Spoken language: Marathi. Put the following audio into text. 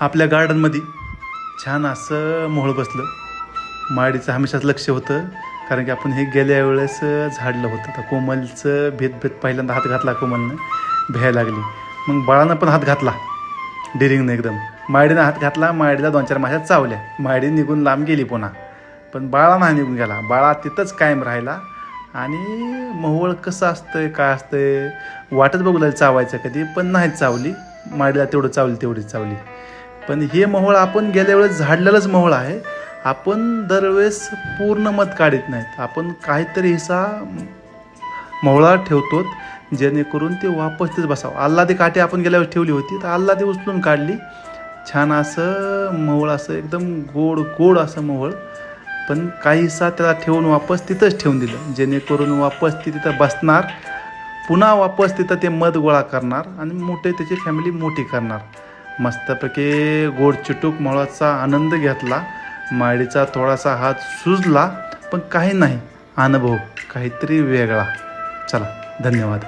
आपल्या गार्डनमध्ये छान असं मोहळ बसलं. माडीचं हमेशाच लक्ष होतं. कारण की आपण हे गेल्या वेळेस झाडलं होतं. तर कोमलचं भेद भेद पहिल्यांदा हात घातला कोमलनं. भ्याय लागली. मग बाळानं पण हात घातला. डिरिंगनं एकदम. माडीनं हात घातला माडीला दोन चार माश्या चावल्या. माडी निघून लांब गेली पुन्हा. पण बाळा नाही निघून गेला. बाळा तिथंच कायम राहिला. आणि मोहोळ कसं असतं काय असतं वाटच बघू लागली चावायचं कधी. पण नाही चावली. माडीला तेवढं चावली तेवढीच चावली. पण हे मोहळ आपण गेल्या वेळेस झाडलेलंच मोहोळ आहे. आपण दरवेळेस पूर्ण मत काढत नाहीत. आपण काहीतरी हिस्सा मोहळा ठेवतो जेणेकरून ते वापस तेच बसावं आल्हादी काठी आपण गेल्या वेळेस ठेवली होती तर आल्हादी उचलून काढली. छान असं मोहळ असं एकदम गोड गोड असं मोहळ. पण काहीसा त्याला ठेवून वापस तिथंच ठेवून दिलं जेणेकरून वापस ती तिथं बसणार. पुन्हा वापस तिथं ते मध गोळा करणार आणि मोठे त्याची फॅमिली मोठी करणार. मस्तपैकी गोड चिटूक आनंद घेतला. माडीचा थोडासा हात सुजला पण काही नाही. अनुभव काहीतरी वेगळा. चला धन्यवाद.